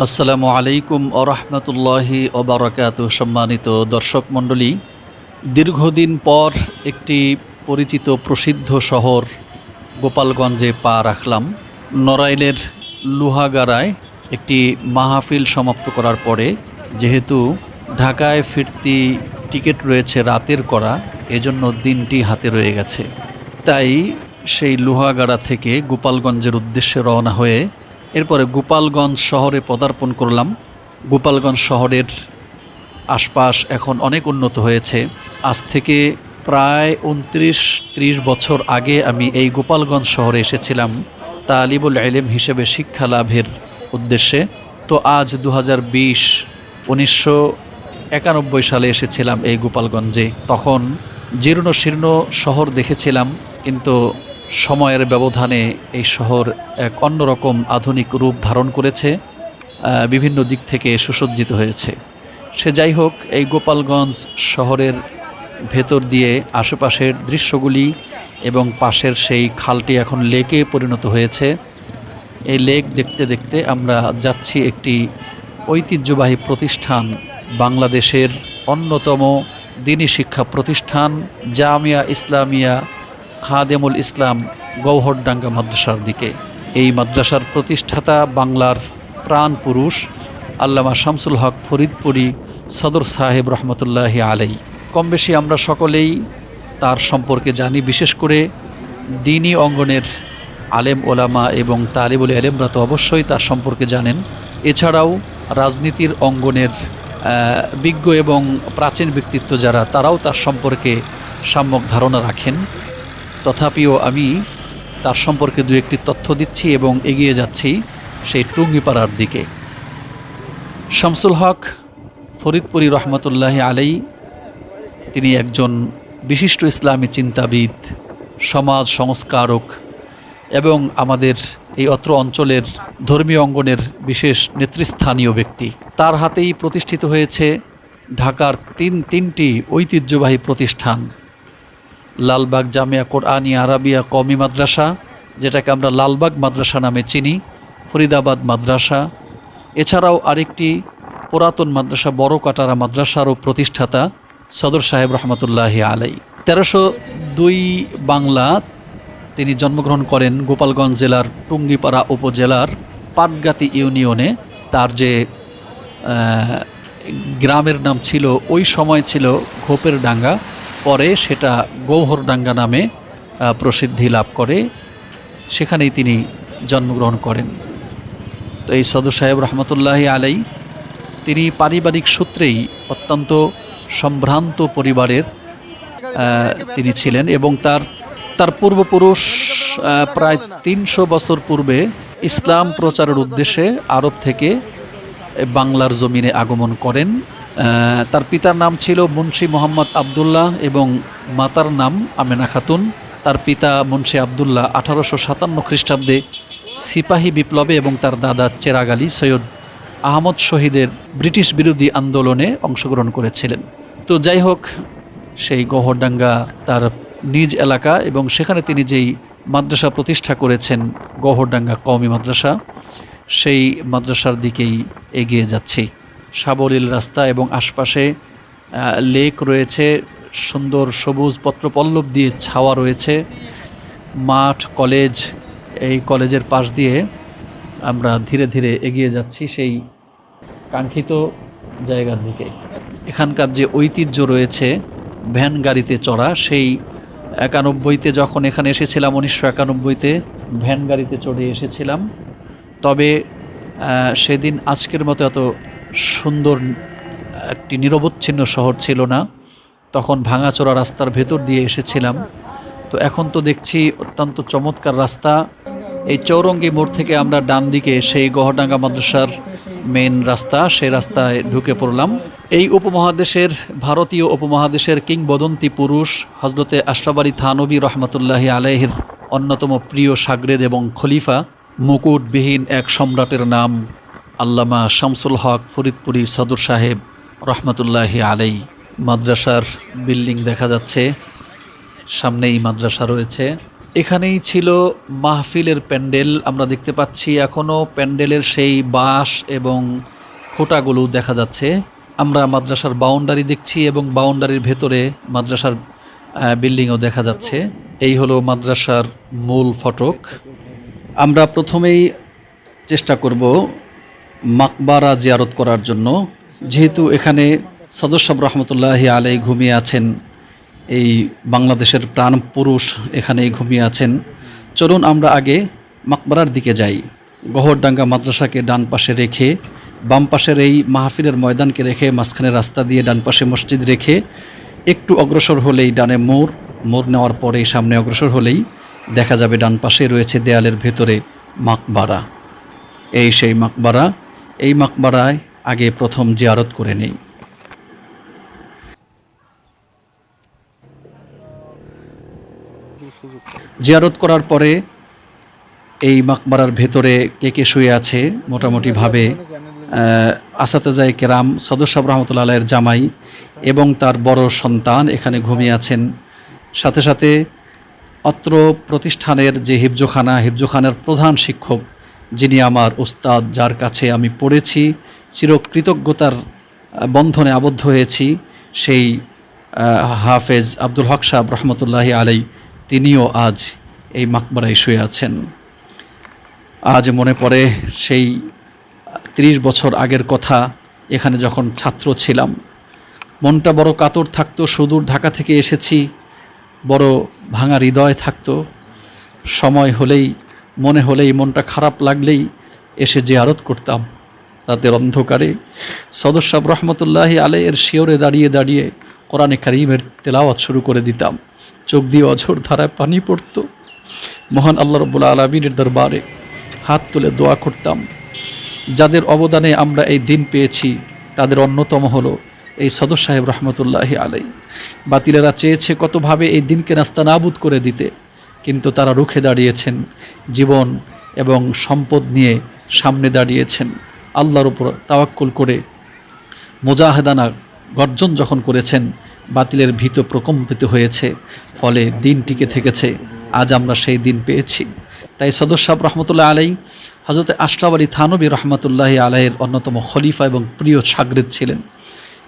আসসালামু আলাইকুম আরহামতুল্লাহি ওবরাকাত সম্মানিত দর্শক মণ্ডলী, দীর্ঘদিন পর একটি পরিচিত প্রসিদ্ধ শহর গোপালগঞ্জে পা রাখলাম। নড়াইলের লুহাগাড়ায় একটি মাহফিল সমাপ্ত করার পরে যেহেতু ঢাকায় ফিরতি টিকিট রয়েছে রাতের করা, এজন্য দিনটি হাতে রয়ে গেছে। তাই সেই লোহাগাড়া থেকে গোপালগঞ্জের উদ্দেশ্যে রওনা হয়ে এরপরে গোপালগঞ্জ শহরে পদার্পণ করলাম। গোপালগঞ্জ শহরের আশপাশ এখন অনেক উন্নত হয়েছে। আজ থেকে প্রায় উনত্রিশ, ত্রিশ বছর আগে আমি এই গোপালগঞ্জ শহরে এসেছিলাম তালিবুল এলেম হিসেবে শিক্ষা লাভের উদ্দেশ্যে। তো আজ দু হাজার বিশ, উনিশশো একানব্বই সালে এসেছিলাম এই গোপালগঞ্জে। তখন জীর্ণ শীর্ণ শহর দেখেছিলাম, কিন্তু সময়ের ব্যবধানে এই শহর এক অন্যরকম আধুনিক রূপ ধারণ করেছে বিভিন্ন দিক থেকে সুসজ্জিত হয়েছে। সে যাই হোক, এই গোপালগঞ্জ শহরের ভেতর দিয়ে আশেপাশের দৃশ্যগুলি এবং পাশের সেই খালটি এখন লেকে পরিণত হয়েছে। এই লেক দেখতে দেখতে আমরা যাচ্ছি একটি ঐতিহ্যবাহী প্রতিষ্ঠান, বাংলাদেশের অন্যতম দিনী শিক্ষা প্রতিষ্ঠান, জামিয়া ইসলামিয়া খাদেমুল ইসলাম গৌহরডাঙ্গা মাদ্রাসার দিকে। এই মাদ্রাসার প্রতিষ্ঠাতা বাংলার প্রাণ পুরুষ আল্লামা শামসুল হক ফরিদপুরি সদর সাহেব রহমতুল্লাহি আলাই কম বেশি আমরা সকলেই তার সম্পর্কে জানি, বিশেষ করে দিনী অঙ্গনের আলেম ওলামা এবং তালিবুল আলেমরা তো অবশ্যই তার সম্পর্কে জানেন। এছাড়াও রাজনীতির অঙ্গনের বিজ্ঞ এবং প্রাচীন ব্যক্তিত্ব যারা, তারাও তার সম্পর্কে সাম্যক ধারণা রাখেন। তথাপিও আমি তার সম্পর্কে দু একটি তথ্য দিচ্ছি এবং এগিয়ে যাচ্ছি সেই টুঙ্গিপাড়ার দিকে। শামসুল হক ফরিদপুরি রহমতুল্লাহি আলাই, তিনি একজন বিশিষ্ট ইসলামী চিন্তাবিদ, সমাজ সংস্কারক এবং আমাদের এই অত্র অঞ্চলের ধর্মীয় অঙ্গনের বিশেষ নেতৃস্থানীয় ব্যক্তি। তার হাতেই প্রতিষ্ঠিত হয়েছে ঢাকার তিন তিনটি ঐতিহ্যবাহী প্রতিষ্ঠান। লালবাগ জামিয়া কোরআনী আরাবিয়া কমি মাদ্রাসা, যেটাকে আমরা লালবাগ মাদ্রাসা নামে চিনি, ফরিদাবাদ মাদ্রাসা। এছাড়াও আরেকটি পুরাতন মাদ্রাসা বড় কাটারা মাদ্রাসারও প্রতিষ্ঠাতা সদর সাহেব রহমতুল্লাহি আলাই তেরোশো দুই বাংলা তিনি জন্মগ্রহণ করেন গোপালগঞ্জ জেলার টুঙ্গিপাড়া উপজেলার পাটগাতি ইউনিয়নে। তার যে গ্রামের নাম ছিল, ওই সময় ছিল ঘোপের ডাঙ্গা পরে সেটা গৌহরডাঙ্গা নামে প্রসিদ্ধি লাভ করে, সেখানেই তিনি জন্মগ্রহণ করেন। তো এই সদর সাহেব রহমতুল্লাহি আলাই, তিনি পারিবারিক সূত্রেই অত্যন্ত সম্ভ্রান্ত পরিবারের তিনি ছিলেন এবং তার তার পূর্বপুরুষ প্রায় তিনশো বছর পূর্বে ইসলাম প্রচারের উদ্দেশ্যে আরব থেকে বাংলার জমিনে আগমন করেন। তার পিতার নাম ছিল মুন্সী মোহাম্মদ আবদুল্লাহ এবং মাতার নাম আমেনা খাতুন। তার পিতা মুন্সি আবদুল্লাহ আঠারোশো সাতান্ন খ্রিস্টাব্দে সিপাহী বিপ্লবে এবং তার দাদা চেরাগ আলী সৈয়দ আহমদ শহীদের ব্রিটিশ বিরোধী আন্দোলনে অংশগ্রহণ করেছিলেন। তো যাই হোক, সেই গহরডাঙ্গা তার নিজ এলাকা এবং সেখানে তিনি যেই মাদ্রাসা প্রতিষ্ঠা করেছেন, গহরডাঙ্গা কওমি মাদ্রাসা, সেই মাদ্রাসার দিকেই এগিয়ে যাচ্ছি। সাবলীল রাস্তা এবং আশপাশে লেক রয়েছে, সুন্দর সবুজ পত্রপল্লব দিয়ে ছাওয়া রয়েছে, মাঠ, কলেজ, এই কলেজের পাশ দিয়ে আমরা ধীরে ধীরে এগিয়ে যাচ্ছি সেই কাঙ্ক্ষিত জায়গার দিকে। এখানকার যে ঐতিহ্য রয়েছে, ভ্যান গাড়িতে চড়া, সেই একানব্বইতে যখন এখানে এসেছিলাম, উনিশশো একানব্বইতে ভ্যান গাড়িতে চড়ে এসেছিলাম। তবে সেদিন আজকের মতো এত সুন্দর একটি নিরবচ্ছিন্ন শহর ছিল না। তখন ভাঙাচোরা রাস্তার ভেতর দিয়ে এসেছিলাম। তো এখন তো দেখছি অত্যন্ত চমৎকার রাস্তা। এই চৌরঙ্গি মোড় থেকে আমরা ডান দিকে সেই গহডাঙ্গা মাদ্রাসার মেন রাস্তা, সেই রাস্তায় ঢুকে পড়লাম। এই উপমহাদেশের, ভারতীয় উপমহাদেশের কিংবদন্তি পুরুষ হজরতে আশরাবাড়ি থানবী রহমতুল্লাহি আলাইহির অন্যতম প্রিয় সাগরেদ এবং খলিফা, মুকুটবিহীন এক সম্রাটের নাম আল্লামা শামসুল হক ফরিদপুরি সদর সাহেব রহমতুল্লাহি আলাই মাদ্রাসার বিল্ডিং দেখা যাচ্ছে, সামনেই মাদ্রাসা রয়েছে। এখানেই ছিল মাহফিলের প্যান্ডেল, আমরা দেখতে পাচ্ছি এখনও প্যান্ডেলের সেই বাঁশ এবং খোটাগুলো দেখা যাচ্ছে। আমরা মাদ্রাসার বাউন্ডারি দেখছি এবং বাউন্ডারির ভেতরে মাদ্রাসার বিল্ডিংও দেখা যাচ্ছে। এই হলো মাদ্রাসার মূল ফটক। আমরা প্রথমেই চেষ্টা করব মাকবারা জিয়ারত করার জন্য, যেহেতু এখানে সদস্যব রহমতুল্লাহি আলাই ঘুমিয়ে আছেন, এই বাংলাদেশের প্রাণ পুরুষ এখানেই ঘুমিয়ে আছেন। চলুন আমরা আগে মাকবারার দিকে যাই। গহরডাঙ্গা মাদ্রাসাকে ডান পাশে রেখে, বাম পাশের এই মাহফিলের ময়দানকে রেখে, মাঝখানে রাস্তা দিয়ে ডান পাশে মসজিদ রেখে, একটু অগ্রসর হলেই ডানে মোড় মোড় নেওয়ার পরে সামনে অগ্রসর হলেই দেখা যাবে ডান পাশে রয়েছে দেয়ালের ভেতরে মাকবারা। এই সেই মাকবারা এই মাকবারায় আগে প্রথম জিয়ারত করে নেই। জিয়ারত করার পরে এই মাকবারার ভেতরে কে কে শুয়ে আছে মোটামুটিভাবে আসাতেজাই কেরাম সদস্য রহমতুল্লাহ আলাইয়ের জামাই এবং তার বড় সন্তান এখানে ঘুমিয়ে আছেন। সাথে সাথে অত্র প্রতিষ্ঠানের যে হিফজোখানা, হিফজোখানার প্রধান শিক্ষক যিনি আমার উস্তাদ, যার কাছে আমি পড়েছি, চিরকৃতজ্ঞতার বন্ধনে আবদ্ধ হয়েছি, সেই হাফেজ আব্দুল হক সাহেব রহমতুল্লাহি আলাই তিনিও আজ এই মাকবারায় শুয়ে আছেন। আজ মনে পড়ে সেই ত্রিশ বছর আগের কথা, এখানে যখন ছাত্র ছিলাম। মনটা বড় কাতর থাকতো, সুদূর ঢাকা থেকে এসেছি, বড় ভাঙা হৃদয় থাকতো। সময় হলেই মনে হলেই মনটা খারাপ লাগলেই এসে জিয়ারত করতাম। রাতের অন্ধকারে সদস্য রহমতুল্লাহি আলাইয়ের শিওরে দাঁড়িয়ে দাঁড়িয়ে কোরআনে কারিমের তেলাওয়াত শুরু করে দিতাম। চোখ দিয়ে অঝোর ধারায় পানি পড়তো। মহান আল্লাহ রব্বুল আলমীর দরবারে হাত তুলে দোয়া করতাম। যাদের অবদানে আমরা এই দিন পেয়েছি, তাদের অন্যতম হলো এই সদর সাহেব রহমতুল্লাহি আলাই বাতিলেরা চেয়েছে কতভাবে এই দিনকে নাস্তা নাবুদ করে দিতে। কিন্তু তারা রুখে দাঁড়িয়েছেন জীবন এবং সম্পদ নিয়ে সামনে দাঁড়িয়েছেন। আল্লাহর উপর তাওয়াক্কুল করে মোজাহেদানা গর্জন যখন করেছেন, বাতিলের ভীত প্রকম্পিত হয়েছে, ফলে দিন টিকে থেকেছে, আজ আমরা সেই দিন পেয়েছি। তাই সদস্য রহমতুল্লাহ আলাই হজরত আশরাফ আলী থানবী রহমতুল্লাহ আলাইয়ের অন্যতম খলিফা এবং প্রিয় সাগরেদ ছিলেন।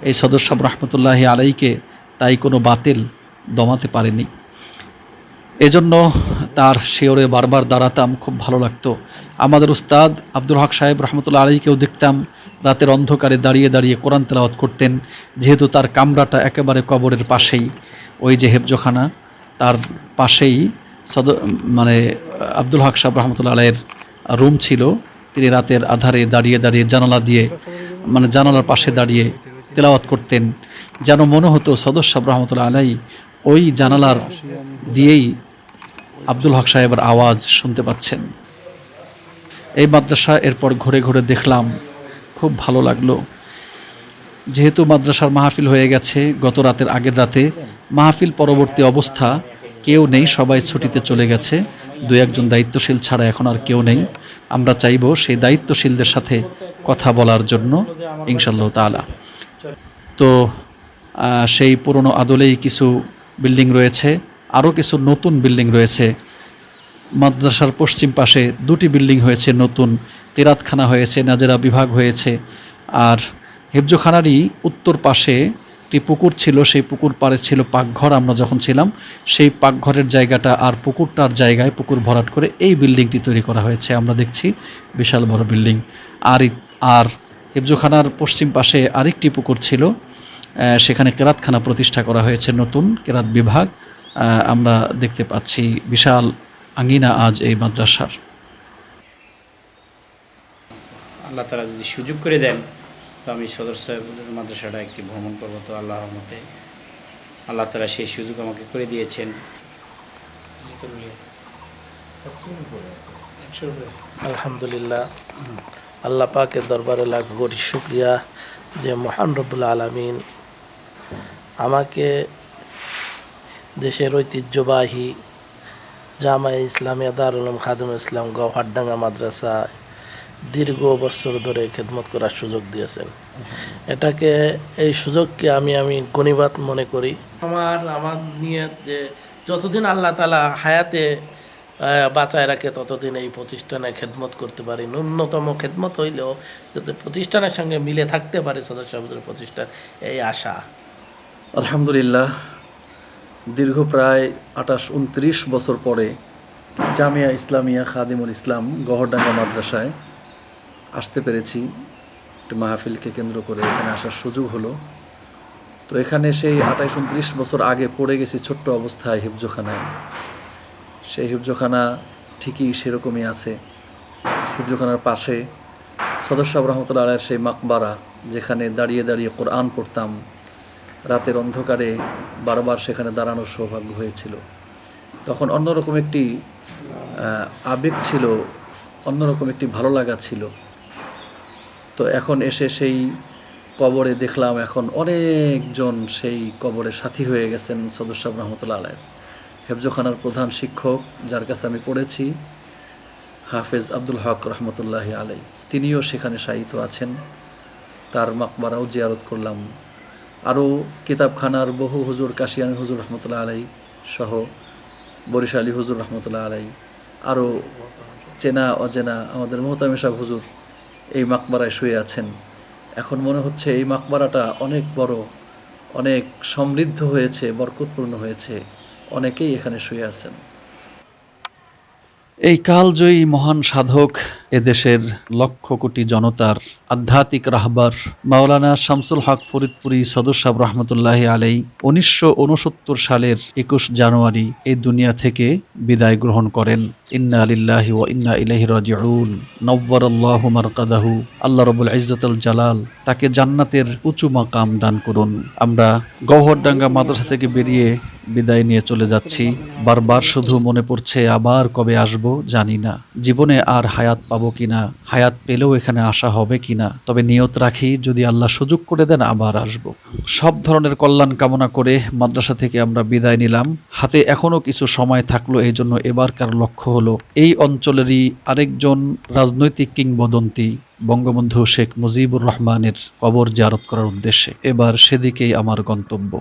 এই সদস্য রহমতুল্লাহ আলাইকে তাই কোনো বাতিল দমাতে পারেনি। এজন্য তার শিওরে বারবার দাঁড়াতাম, খুব ভালো লাগতো। আমাদের উস্তাদ আব্দুল হক সাহেব রহমতুল্লাহ আলীকেও দেখতাম, রাতের অন্ধকারে দাঁড়িয়ে দাঁড়িয়ে কোরআন তেলাওয়াত করতেন, যেহেতু তার কামরাটা একেবারে কবরের পাশেই। ওই যে হেফজোখানা, তার পাশেই সদ মানে আব্দুল হক সাহেব রহমতুল্লাহ আলাইয়ের রুম ছিল। তিনি রাতের আধারে দাঁড়িয়ে দাঁড়িয়ে জানালা দিয়ে মানে জানালার পাশে দাঁড়িয়ে তেলাওয়াত করতেন। যেন মনে হতো সদস্য রহমতুল্লাহ আলাই ওই জানালার দিয়েই আব্দুল হক সাহেবের আওয়াজ শুনতে পাচ্ছেন। এই মাদ্রাসা এরপর ঘুরে ঘুরে দেখলাম, খুব ভালো লাগল। যেহেতু মাদ্রাসার মাহফিল হয়ে গেছে, গত রাতের আগের রাতে মাহফিল পরবর্তী অবস্থা, কেউ নেই, সবাই ছুটিতে চলে গেছে। দু একজন দায়িত্বশীল ছাড়া এখন আর কেউ নেই। আমরা চাইব সেই দায়িত্বশীলদের সাথে কথা বলার জন্য ইনশাল্লাহ তালা তো সেই পুরনো আদলেই কিছু বিল্ডিং রয়েছে। আরও কিছু নতুন বিল্ডিং রয়েছে। মাদ্রাসার পশ্চিম পাশে দুটি বিল্ডিং হয়েছে নতুন কেরাতখানা হয়েছে, নাজেরা বিভাগ হয়েছে। আর হেফজোখানারই উত্তর পাশে একটি পুকুর ছিল, সেই পুকুর পাড়ে ছিল পাকঘর, আমরা যখন ছিলাম, সেই পাকঘরের জায়গাটা আর পুকুরটার জায়গায় পুকুর ভরাট করে এই বিল্ডিংটি তৈরি করা হয়েছে, আমরা দেখছি। বিশাল বড় বিল্ডিং। আর আর হেফজোখানার পশ্চিম পাশে আরেকটি পুকুর ছিল সেখানে কেরাতখানা প্রতিষ্ঠা করা হয়েছে নতুন, কেরাত বিভাগ। আমরা দেখতে পাচ্ছি বিশাল আঙ্গিনা আজ এই মাদ্রাসার। আল্লাহ তারা যদি সুযোগ করে দেন তো আমি সদর সাহেব মাদ্রাসাটা একটি ভ্রমণ করব তো আল্লাহর রহমতে। আল্লাহ তারা সেই সুযোগ আমাকে করে দিয়েছেন। আলহামদুলিল্লাহ। আল্লাহ পাকের দরবারে লাখ কোটি শুক্রিয়া যে মহান রব্বুল আলমিন আমাকে দেশের ঐতিহ্যবাহী জামায়া ইসলামিয়া দারুল উলুম খাদিম ইসলাম গৌহাটডাঙ্গা মাদ্রাসা দীর্ঘ বছর ধরে খেদমত করার সুযোগ দিয়েছেন। এটাকে, এই সুযোগকে আমি আমি গণিবাত মনে করি। আমার আমার নিয়ত যে যতদিন আল্লাহ তালা হায়াতে বাঁচায় রাখে, ততদিন এই প্রতিষ্ঠানে খেদমত করতে পারি। ন্যূনতম খেদমত হইলেও যাতে প্রতিষ্ঠানের সঙ্গে মিলে থাকতে পারে, সদস্য প্রতিষ্ঠান, এই আশা। আলহামদুলিল্লাহ। দীর্ঘ প্রায় আঠাশ উনত্রিশ বছর পরে জামিয়া ইসলামিয়া খাদিমুল ইসলাম গহরডাঙ্গা মাদ্রাসায় আসতে পেরেছি। একটি মাহফিলকে কেন্দ্র করে এখানে আসার সুযোগ হলো। তো এখানে সেই আঠাইশ উনত্রিশ বছর আগে পড়ে গেছি ছোট্ট অবস্থায় হিফজোখানায়। সেই হিফজোখানা ঠিকই সেরকমই আছে। হিফজোখানার পাশে সদস্য রহমতুল্লাহ আলের সেই মাকবারা, যেখানে দাঁড়িয়ে দাঁড়িয়ে কোরআন পড়তাম। রাতের অন্ধকারে বারবার সেখানে দাঁড়ানোর সৌভাগ্য হয়েছিল। তখন অন্যরকম একটি আবেগ ছিল, অন্যরকম একটি ভালো লাগা ছিল। তো এখন এসে সেই কবরে দেখলাম এখন অনেকজন সেই কবরে সাথী হয়ে গেছেন সদস্য রহমতুল্লাহ আলায় হেফজোখানার প্রধান শিক্ষক, যার কাছে আমি পড়েছি, হাফেজ আব্দুল হক রহমতুল্লাহ আলাই তিনিও সেখানে শায়িত আছেন। তার মাকবারাও জিয়ারত করলাম আরও কিতাবখানার বহু হুজুর কাশিয়ান হুজুর রহমতুল্লাহ আলাই সহ বরিশালী হুজুর রহমতুল্লাহ আলাই আরও চেনা অচেনা আমাদের মোহতামে সাহেব হুজুর এই মাকবারায় শুয়ে আছেন। এখন মনে হচ্ছে এই মাকবারাটা অনেক বড়, অনেক সমৃদ্ধ হয়েছে, বরকতপূর্ণ হয়েছে। অনেকেই এখানে শুয়ে আছেন। এই কালজয়ী মহান সাধক এদেশের লক্ষ কোটি জনতার আধ্যাত্মিক রাহবার মাওলানা শামসুল হক ফরিদপুরি সদর সাহেব রহমতুল্লাহ আলাই উনিশশো উনসত্তর সালের একুশ জানুয়ারি এই দুনিয়া থেকে বিদায় গ্রহণ করেন। ইন্না আলিল্লাহি ও ইন্না ইলাহি রাজিউন। নব্বর আল্লাহ মারকাদাহু। আল্লাহ রবুল ইজ্জতুল জালাল তাকে জান্নাতের উঁচু মাকাম দান করুন। আমরা গৌহরডাঙ্গা মাদ্রাসা থেকে বেরিয়ে বিদায় নিয়ে চলে যাচ্ছি। বারবার শুধু মনে পড়ছে, আবার কবে আসব জানি না। জীবনে আর হায়াত পাবো কিনা, হায়াত পেলেও এখানে আসা হবে কিনা। তবে নিয়ত রাখি, যদি আল্লাহ সুযোগ করে দেন, আবার আসব। সব ধরনের কল্যাণ কামনা করে মাদ্রাসা থেকে আমরা বিদায় নিলাম। হাতে এখনও কিছু সময় থাকল, এই জন্য এবারকার লক্ষ্য হলো? এই অঞ্চলেরই আরেকজন রাজনৈতিক কিংবদন্তি, বঙ্গবন্ধু শেখ মুজিবুর রহমানের কবর জারত করার উদ্দেশ্যে। এবার সেদিকেই আমার গন্তব্য।